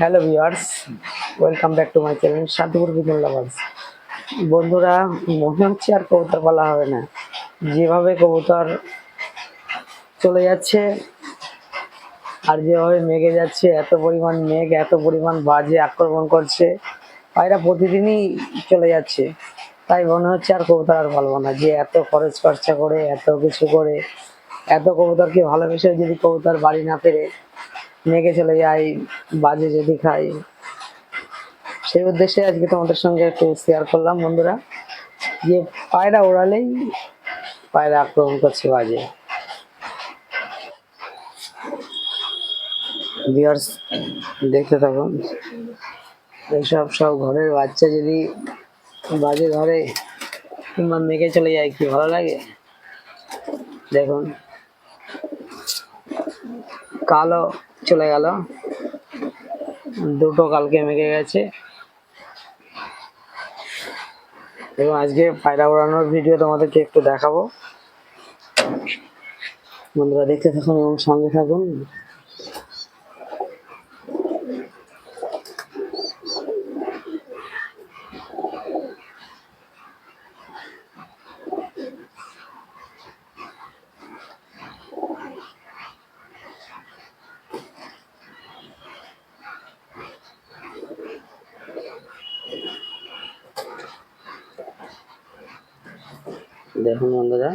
Hello viewers welcome back to my channel Shantipur Bijon lovers বন্ধুরা, মনে হচ্ছে আর কবুতর পালা হবে না। যেভাবে কবুতর চলে যাচ্ছে আর যেভাবে মেঘে যাচ্ছে, এত পরিমাণ মেঘ, এত পরিমাণ বাজে আক্রমণ করছে, পায়রা প্রতিদিনই চলে যাচ্ছে। তাই মনে হচ্ছে আর কবুতর আর পালবো না। যে এত খরচ খরচা করে, এত কিছু করে, এত কবুতরকে ভালোবেসে যদি কবুতর বাড়ি না ফেরে মেঘে চলে যাই, বাজে যদি খাই। সেই উদ্দেশ্যে আজকে তোমাদের সঙ্গে একটু শেয়ার করলাম, বন্ধুরা। যে পায়রা ওড়ালেই পায়রা আক্রমণ করছে বাজে। বিয়ার্স দেখতে থাকুন। এইসব সব ঘরের বাচ্চা যদি বাজে ধরে কিংবা মেঘে চলে যায়, কি ভালো লাগে? দেখুন। কালো চলে গেল। দুটো কালকে মেঘে গেছে। এবং আজকে পায়রা উড়ানোর ভিডিও তোমাদেরকে একটু দেখাবো। বন্ধুরা দেখতে থাকুন এবং সঙ্গে থাকুন। দেখুন বন্ধুরা।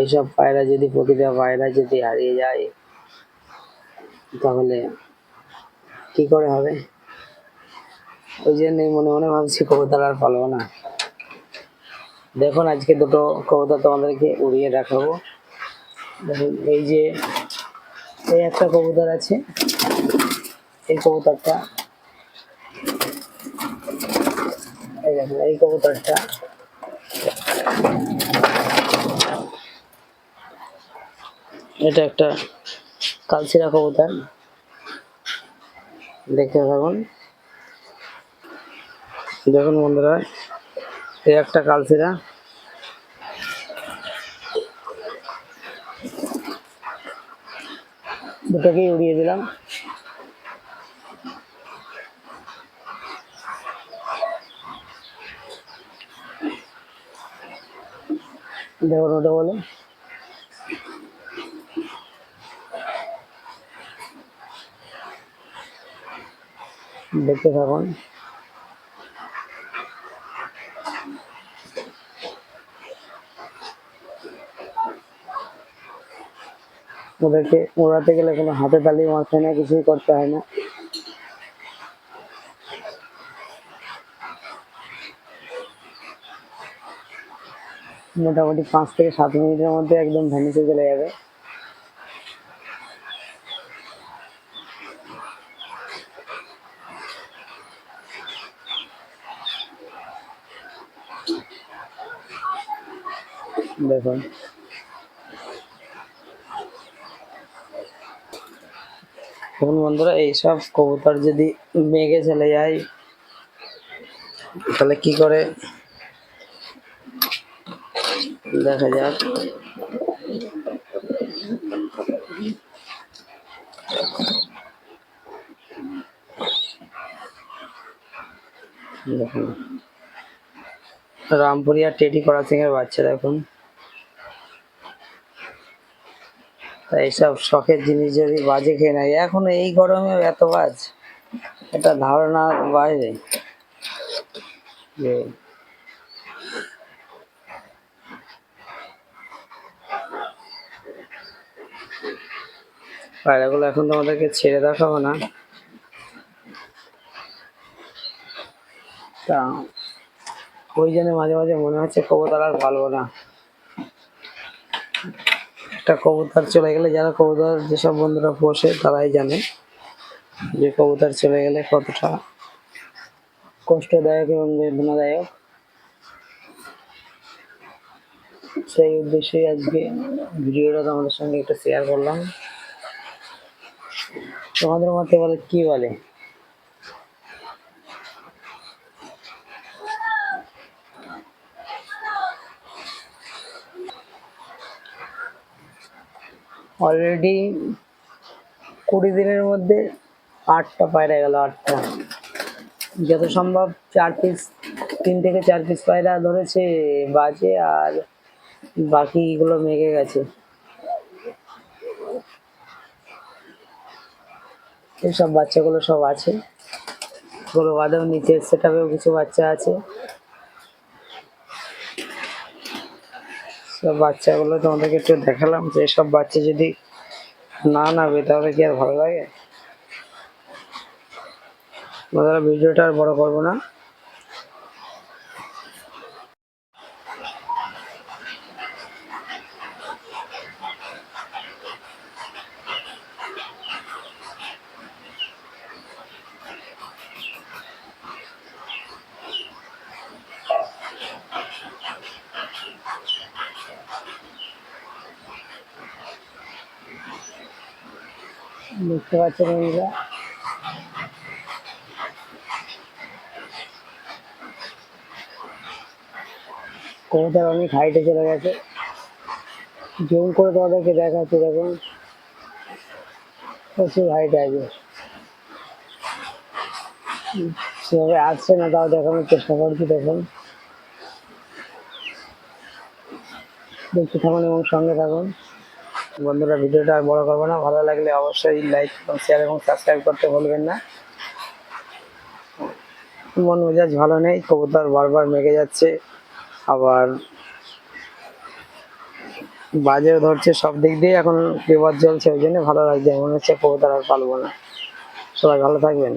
এইসব পায়রা যদি প্রতিটা পায়রা যদি হারিয়ে যায় তাহলে কি করে হবে? ওই জন্যই মনে মনে ভাবছি কবুতর আর পালবো না। দেখুন, আজকে দুটো কবুতর তোমাদেরকে উড়িয়ে দেখাবো। দেখুন, এই যে, এই একটা কবুতর আছে। এই কবুতরটা এই দেখুন, এই কবুতরটা এটা একটা কালচিরা কবুতর। দেখতে থাকুন। দেখুন বন্ধুরা, এই একটা কালসিরা দুটোকেই উড়িয়ে দিলাম। দেখুন ওটা বলে। দেখতে থাকুন। ওদেরকে, ওড়াতে গেলে কোনো হাতে তালি মারতে না, কিছুই করতে হয় না। মোটামুটি পাঁচ থেকে সাত মিনিটের মধ্যে একদম ভ্যানিসে চলে যাবে। দেখুন। দেখুন বন্ধুরা, এইসব কবুতর যদি মেঘে চলে যায়, তাহলে কি করে? দেখা যাক। দেখুন। রামপুরিয়া টেডি করা সিং এর বাচ্চা, দেখুন। তা এইসব শখের জিনিস যদি বাজে খেয়ে নেয়, এখন এই গরমে এত বাজ, এটা ধারণার বাইরে। যে পায়রাগুলো এখন তোমাদেরকে ছেড়ে দেখাবো না। তা, ওই জন্য মাঝে মাঝে মনে হচ্ছে কবুতর আর পালবো না। একটা কবুতর চলে গেলে, যারা কবুতর যেসব বন্ধুরা বসে তারাই জানে যে কবুতর চলে গেলে কতটা কষ্টদায়ক এবং বেদনাদায়ক। সেই উদ্দেশ্যেই আজকে ভিডিওটা তোমাদের সঙ্গে একটু শেয়ার করলাম। তোমাদের মতে বলে, কি বলে? অলরেডি কুড়ি দিনের মধ্যে আটটা পায়রা গেল, আটটা। যত সম্ভব চার পিস তিন থেকে চার পিস পায়রা ধরেছে, বাজে আর বাকিগুলো মেঘে গেছে। এইসব বাচ্চাগুলো সব আছে। ওগুলো বাদেও নিচের সেটাবেও কিছু বাচ্চা আছে। বাচ্চাগুলো তোমাদেরকে একটু দেখালাম যে সব বাচ্চা যদি না নাবে তাহলে কি আর ভালো লাগে? ভিডিওটা আর বড় করব না। দেখতে পাচ্ছেন বন্ধুরা। কবুতর অনেক হাইটে চলে গেছে। জুম করে তোমাদেরকে দেখাচ্ছি, দেখুন। প্রচুর হাইটে আছে। সেভাবে আসছে না, তাও দেখানোর চেষ্টা করছি, দেখুন। দেখতে থাকুন এবং সঙ্গে থাকুন। বন্ধুরা, ভিডিওটা আর বড় করব না। ভালো লাগলে অবশ্যই লাইক শেয়ার এবং সাবস্ক্রাইব করতে ভুলবেন না। মন মেজাজ ভালো নেই, কবুতর বারবার মেঘে যাচ্ছে। আবার বাজেও ধরছে সব দিক দিয়ে, এখন বিপদ চলছে, ওই জন্য ভালো লাগছে। মনে হচ্ছে কবুতর আর পালবো না। সবাই ভালো থাকবেন।